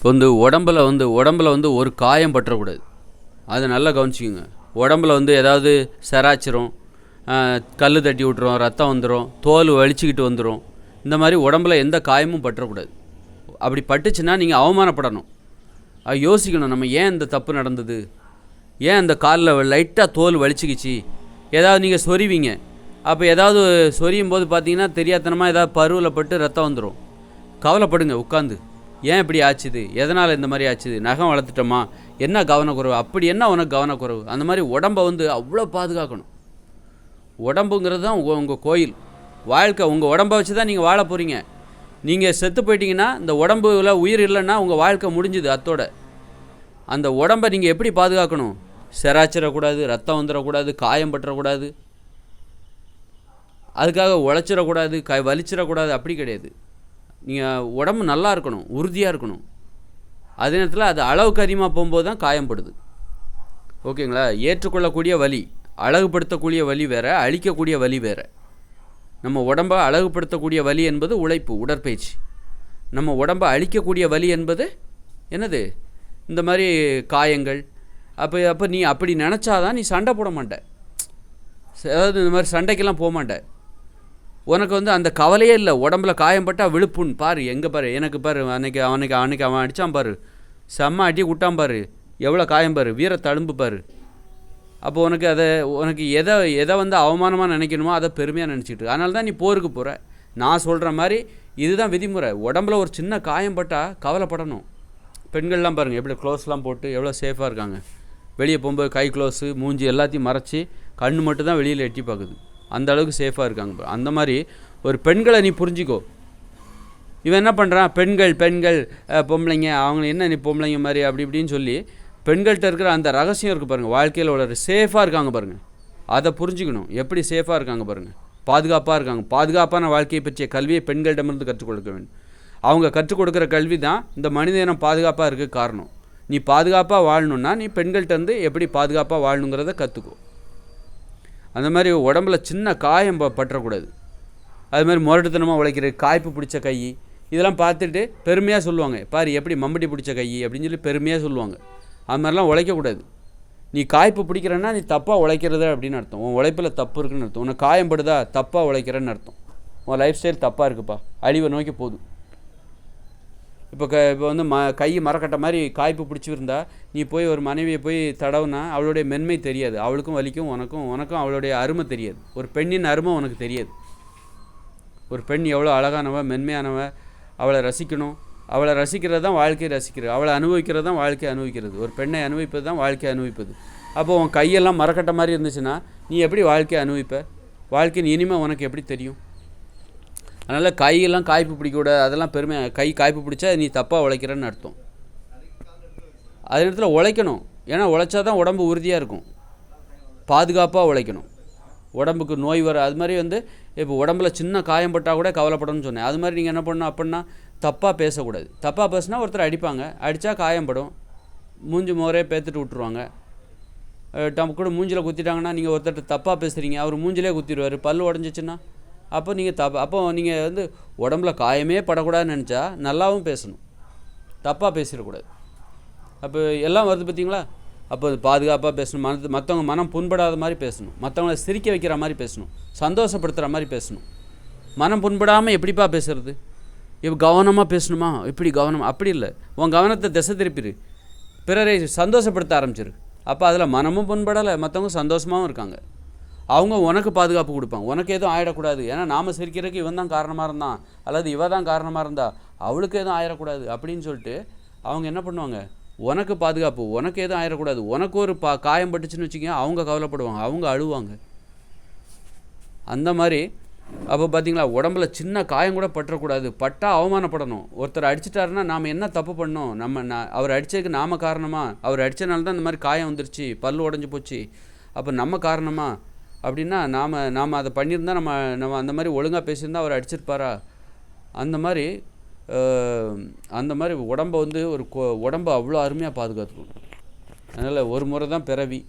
இப்போ வந்து உடம்புல வந்து உடம்புல வந்து ஒரு காயம் பற்றக்கூடாது. அதை நல்லா கவனிச்சிக்கோங்க. உடம்புல வந்து ஏதாவது செராச்சிரும் கல் தட்டி விட்டுரும் ரத்தம் வந்துடும் தோல் வலிச்சுக்கிட்டு வந்துடும் இந்த மாதிரி உடம்புல எந்த காயமும் பற்றக்கூடாது. அப்படி பட்டுச்சுன்னா நீங்கள் அவமானப்படணும். அது யோசிக்கணும் நம்ம ஏன் இந்த தப்பு நடந்தது? ஏன் இந்த காலில் லைட்டாக தோல் வலிச்சுக்கிச்சு? ஏதாவது நீங்கள் சொறிவீங்க. அப்போ ஏதாவது சொரியும் போது பார்த்தீங்கன்னா தெரியாத்தனமாக ஏதாவது பருவில் பட்டு ரத்தம் வந்துடும் கவலைப்படுங்க உட்காந்து ஏன் இப்படி ஆச்சுது? எதனால் இந்த மாதிரி ஆச்சுது? நகம் வளர்த்துட்டோமா? என்ன கவனக்குறைவு? அப்படி என்ன உனக்கு கவனக்குறைவு? அந்த மாதிரி உடம்பை வந்து அவ்வளோ பாதுகாக்கணும். உடம்புங்கிறது தான் உங்கள் உங்கள் கோயில். வாழ்க்கை உங்கள் உடம்பை வச்சு தான் நீங்கள் வாழ போகிறீங்க நீங்கள் செத்து போயிட்டீங்கன்னா இந்த உடம்புல உயிர் இல்லைன்னா உங்கள் வாழ்க்கை முடிஞ்சுது அத்தோட. அந்த உடம்பை நீங்கள் எப்படி பாதுகாக்கணும்? செராச்சிடக்கூடாது ரத்தம் வந்துடக்கூடாது காயம் பற்றக்கூடாது. அதுக்காக உழைச்சிடக்கூடாது க வலிச்சிடக்கூடாது அப்படி கிடையாது. நீங்கள் உடம்பு நல்லா இருக்கணும் உறுதியாக இருக்கணும். அதே நேரத்தில் அது அளவுக்கு அதிகமாக போகும்போது தான் காயம்படுது. ஓகேங்களா? ஏற்றுக்கொள்ளக்கூடிய வலி அழகுபடுத்தக்கூடிய வலி வேறு அழிக்கக்கூடிய வலி வேறு. நம்ம உடம்பை அழகுபடுத்தக்கூடிய வலி என்பது உழைப்பு உடற்பயிற்சி. நம்ம உடம்பை அழிக்கக்கூடிய வலி என்பது என்னது? இந்த மாதிரி காயங்கள். அப்போ அப்போ நீ அப்படி நினச்சாதான் நீ சண்டை போட மாட்ட. அதாவது இந்த மாதிரி சண்டைக்கெல்லாம் போக மாட்ட. உனக்கு வந்து அந்த கவலையே இல்லை. உடம்புல காயம்பட்டால் விழுப்புண். பாரு எங்கே பாரு? எனக்கு பாரு அன்னைக்கு அவனுக்கு அன்னைக்கு அவன் அடித்தான் பாரு. செம்ம அடி விட்டான் பாரு. எவ்வளோ காயம் பாரு? வீர தழும்பு பாரு. அப்போ உனக்கு அதை உனக்கு எதை எதை வந்து அவமானமாக நினைக்கணுமோ அதை பெருமையாக நினச்சிக்கிட்டு அதனால தான் நீ போருக்கு போகிற நான் சொல்கிற மாதிரி இதுதான் விதிமுறை. உடம்புல ஒரு சின்ன காயம் பட்டால் கவலைப்படணும். பெண்கள்லாம் பாருங்கள் எப்படி க்ளோஸ்லாம் போட்டு எவ்வளோ சேஃபாக இருக்காங்க. வெளியே போகும்போது கை க்ளோஸு மூஞ்சி எல்லாத்தையும் மறைச்சி கண் மட்டும் தான் வெளியில் எட்டி பார்க்குது. அந்த அளவுக்கு சேஃபாக இருக்காங்க பாரு. அந்த மாதிரி ஒரு பெண்களை நீ புரிஞ்சிக்கோ. இவன் என்ன பண்ணுறான் பெண்கள் பெண்கள் பொம்பளைங்க அவங்க என்ன நீ பொம்பளைங்க மாதிரி அப்படி இப்படின்னு சொல்லி பெண்கள்கிட்ட இருக்கிற அந்த ரகசியம் இருக்குது பாருங்கள் வாழ்க்கையில் உள்ள சேஃபாக இருக்காங்க பாருங்கள் அதை புரிஞ்சுக்கணும். எப்படி சேஃபாக இருக்காங்க பாருங்கள் பாதுகாப்பாக இருக்காங்க. பாதுகாப்பான வாழ்க்கையை பற்றிய கல்வியை பெண்களிடமிருந்து கற்றுக் கொடுக்க வேண்டும். அவங்க கற்றுக் கொடுக்குற கல்வி தான் இந்த மனித இனம் பாதுகாப்பாக இருக்க காரணம். நீ பாதுகாப்பாக வாழணுன்னா நீ பெண்கள்கிட்ட இருந்து எப்படி பாதுகாப்பாக வாழணுங்கிறத கற்றுக்கோ அந்த மாதிரி உடம்புல சின்ன காயம் பற்றக்கூடாது. அது மாதிரி முரட்டுத்தனமாக உழைக்கிறது காய்ப்பு பிடிச்ச கை இதெல்லாம் பார்த்துட்டு பெருமையாக சொல்லுவாங்க. பாரு எப்படி மம்பட்டி பிடிச்ச கை அப்படின்னு சொல்லி பெருமையாக சொல்லுவாங்க. அது மாதிரிலாம் உழைக்கக்கூடாது. நீ காய்ப்பு பிடிக்கிறன்னா நீ தப்பாக உழைக்கிறது அப்படின்னு அர்த்தம். உன் உழைப்பில் தப்பு இருக்குன்னு அர்த்தம். உன்னை காயம் படுதா தப்பாக உழைக்கிறேன்னு அர்த்தம். உன் லைஃப் ஸ்டைல் தப்பாக இருக்குப்பா. அழிவை நோக்கி போதும். இப்போ க இப்போ வந்து ம கை மரக்கட்டை மாதிரி காய்ப்பு பிடிச்சிருந்தா நீ போய் ஒரு மனைவியை போய் தடவுனா அவளுடைய மென்மை தெரியாது. அவளுக்கும் வலிக்கும் உனக்கும் உனக்கும் அவளுடைய அருமை தெரியாது. ஒரு பெண்ணின் அருமை உனக்கு தெரியாது. ஒரு பெண் எவ்வளோ அழகானவ மென்மையானவ அவளை ரசிக்கணும். அவளை ரசிக்கிறது தான் வாழ்க்கையை ரசிக்கிறது. அவளை அனுபவிக்கிறது தான் வாழ்க்கையை அனுபவிக்கிறது. ஒரு பெண்ணை அனுபவிப்பது தான் வாழ்க்கையை அனுபவிப்பது. அப்போ உன் கையெல்லாம் மரக்கட்டை மாதிரி இருந்துச்சுன்னா நீ எப்படி வாழ்க்கையை அனுபவிப்ப? வாழ்க்கையின் இனிமை உனக்கு எப்படி தெரியும்? அதனால் கையெல்லாம் காய்ப்பு பிடிக்கக்கூடாது அதெல்லாம் பெருமை கை காய்ப்பு பிடிச்சா நீ தப்பாக உழைக்கிறன்னு அர்த்தம். அதே நேரத்தில் உழைக்கணும். ஏன்னா உழைச்சா தான் உடம்பு உறுதியாக இருக்கும். பாதுகாப்பாக உழைக்கணும். உடம்புக்கு நோய் வர அது மாதிரி வந்து இப்போ உடம்புல சின்ன காயம் பட்டால் கூட கவலைப்படணும்னு சொன்னேன். அது மாதிரி நீங்கள் என்ன பண்ணணும் அப்படின்னா தப்பாக பேசக்கூடாது. தப்பாக பேசுனா ஒருத்தர் அடிப்பாங்க. அடித்தா காயம்படும் மூஞ்சி மோரே பேத்துட்டு விட்ருவாங்க டம் கூட மூஞ்சில் குத்திட்டாங்கன்னா நீங்கள் ஒருத்தர்கிட்ட தப்பாக பேசுகிறீங்க அவர் மூஞ்சிலே குத்திடுவார். பல் உடஞ்சிச்சின்னா அப்போ நீங்கள் தப்ப அப்போ நீங்கள் வந்து உடம்புல காயமே படக்கூடாதுன்னு நினச்சா நல்லாவும் பேசணும். தப்பாக பேசிடக்கூடாது. அப்போ எல்லாம் வருது பார்த்தீங்களா? அப்போ பாதுகாப்பாக பேசணும். மனது மற்றவங்க மனம் புண்படாத மாதிரி பேசணும். மற்றவங்கள சிரிக்க வைக்கிற மாதிரி பேசணும். சந்தோஷப்படுத்துகிற மாதிரி பேசணும். மனம் புண்படாமல் எப்படிப்பா பேசுறது? இப்போ கவனமாக பேசணுமா? இப்படி கவனம் அப்படி இல்லை. உன் கவனத்தை திசை திருப்பிடு பிறரை சந்தோஷப்படுத்த ஆரம்பிச்சிரு. அப்போ அதில் மனமும் புண்படலை மற்றவங்க சந்தோஷமாகவும் இருக்காங்க. அவங்க உனக்கு பாதுகாப்பு கொடுப்பாங்க. உனக்கு எதுவும் ஆயிடக்கூடாது. ஏன்னா நாம் சிரிக்கிறதுக்கு இவன் தான் காரணமாக இருந்தான். அல்லது இவ தான் காரணமாக இருந்தா. அவளுக்கு எதுவும் ஆயிடக்கூடாது. அப்படின்னு சொல்லிட்டு அவங்க என்ன பண்ணுவாங்க? உனக்கு பாதுகாப்பு உனக்கு எதுவும் ஆயிடக்கூடாது. உனக்கு ஒரு பா காயம் பட்டுச்சுன்னு வச்சுக்கோங்க அவங்க கவலைப்படுவாங்க. அவங்க அழுவாங்க. அந்த மாதிரி அப்போ பார்த்தீங்களா உடம்புல சின்ன காயம் கூட பற்றக்கூடாது பட்டா அவமானப்படணும். ஒருத்தர் அடிச்சிட்டாருன்னா நாம் என்ன தப்பு பண்ணோம்? நம்ம நான் அவர் அடித்ததுக்கு நாம காரணமா? அவர் அடித்தனால தான் இந்த மாதிரி காயம் வந்துருச்சு. பல் உடஞ்சி போச்சு. அப்போ நம்ம காரணமாக அப்படின்னா நாம் நாம் அதை பண்ணியிருந்தா நம்ம நம்ம அந்த மாதிரி ஒழுங்காக பேசியிருந்தா அவர் அடிச்சிருப்பாரா? அந்த மாதிரி அந்த மாதிரி உடம்பை வந்து ஒரு கொ- உடம்பை அவ்வளோ அருமையாக பாதுகாத்துக்கணும் அதனால் ஒரு முறை தான் பிறவி.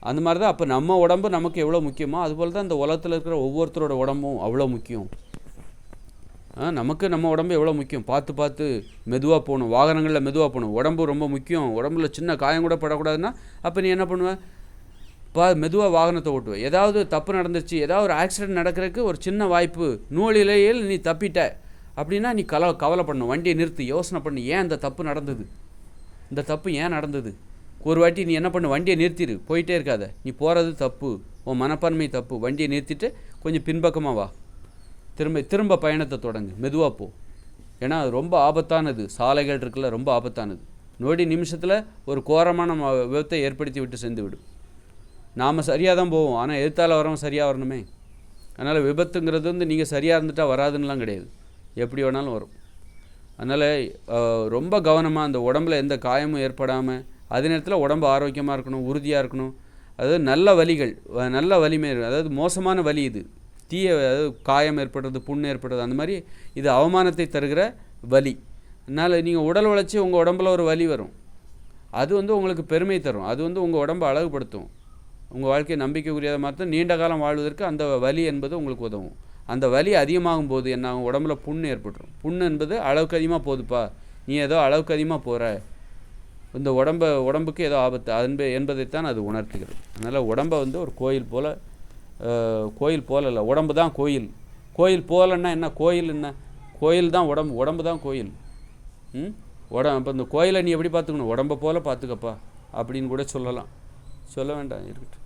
அந்த மாதிரி தான் அப்போ நம்ம உடம்பு நமக்கு எவ்வளோ முக்கியமோ அதுபோல் தான் இந்த உலகத்தில் இருக்கிற ஒவ்வொருத்தரோட உடம்பும் அவ்வளோ முக்கியம். நமக்கு நம்ம உடம்பு எவ்வளோ முக்கியம்? பார்த்து பார்த்து மெதுவாக போகணும். வாகனங்களில் மெதுவாக போகணும். உடம்பு ரொம்ப முக்கியம். உடம்புல சின்ன காயம் கூட படக்கூடாதுன்னா அப்போ நீ என்ன பண்ணுவேன் பா மெதுவாக வாகனத்தை ஓட்டுவேன் ஏதாவது தப்பு நடந்துச்சு ஏதாவது ஒரு ஆக்சிடென்ட் நடக்கிறதுக்கு ஒரு சின்ன வாய்ப்பு நூலிலேயில் நீ தப்பிட்ட அப்படின்னா நீ கல கவலை கவலைப்படணும். வண்டியை நிறுத்தி யோசனை பண்ணு ஏன் இந்த தப்பு நடந்தது? இந்த தப்பு ஏன் நடந்தது? ஒரு வாட்டி நீ என்ன பண்ணு வண்டியை நிறுத்திடு போயிட்டே இருக்காத. நீ போகிறது தப்பு உன் மனப்பான்மை தப்பு. வண்டியை நிறுத்திட்டு கொஞ்சம் பின்பக்கமாக வா. திரும்ப திரும்ப பயணத்தை தொடங்கு. மெதுவாக போ. ஏன்னா அது ரொம்ப ஆபத்தானது. சாலைகள் இருக்குல்ல ரொம்ப ஆபத்தானது. நொடி நிமிஷத்தில் ஒரு கோரமான விபத்தை ஏற்படுத்தி விட்டு சென்று விடும் நாம் சரியாக தான் போவோம். ஆனால் எழுத்தால் வரவன் சரியாக வரணுமே. அதனால் விபத்துங்கிறது வந்து நீங்கள் சரியாக இருந்துட்டால் வராதுன்னெலாம் கிடையாது. எப்படி வேணாலும் வரும். அதனால் ரொம்ப கவனமாக அந்த உடம்புல எந்த காயமும் ஏற்படாமல் அதே நேரத்தில் உடம்பு ஆரோக்கியமாக இருக்கணும் உறுதியாக இருக்கணும். அதாவது நல்ல வலிகள் நல்ல வலிமை அதாவது மோசமான வலி இது. தீய அதாவது காயம் ஏற்படுறது புண்ணு ஏற்படுறது அந்த மாதிரி இது அவமானத்தை தருகிற வலி. அதனால் நீங்கள் உடல் உழைச்சி உங்கள் உடம்புல ஒரு வலி வரும். அது வந்து உங்களுக்கு பெருமை தரும். அது வந்து உங்கள் உடம்பை அழகுபடுத்தும். உங்கள் வாழ்க்கையை நம்பிக்கைக்குரியதாக மாற்ற நீண்ட காலம் வாழ்வதற்கு அந்த வலி என்பது உங்களுக்கு உதவும். அந்த வலி அதிகமாகும் போது என்ன ஆகும்? உடம்புல புண்ணு ஏற்பட்டுரும். புண்ணு என்பது அளவுக்கு அதிகமாக போகுதுப்பா நீ ஏதோ அளவுக்கு அதிகமாக போகிற இந்த உடம்ப உடம்புக்கு ஏதோ ஆபத்து. அன்பு என்பதைத்தான் அது உணர்த்துகிறது. அதனால் உடம்பை வந்து ஒரு கோயில் போல் கோயில் போல இல்லை. உடம்பு தான் கோயில். கோயில் போலன்னா என்ன? கோயில் என்ன? கோயில் தான் உடம்பு. உடம்பு தான் கோயில். ம்? உடம்பு இப்போ இந்த கோயிலை நீ எப்படி பார்த்துக்கணும்? உடம்பை போல் பார்த்துக்கப்பா. அப்படின்னு கூட சொல்லலாம். சொல்ல வேண்டாம் இருக்கட்டும்.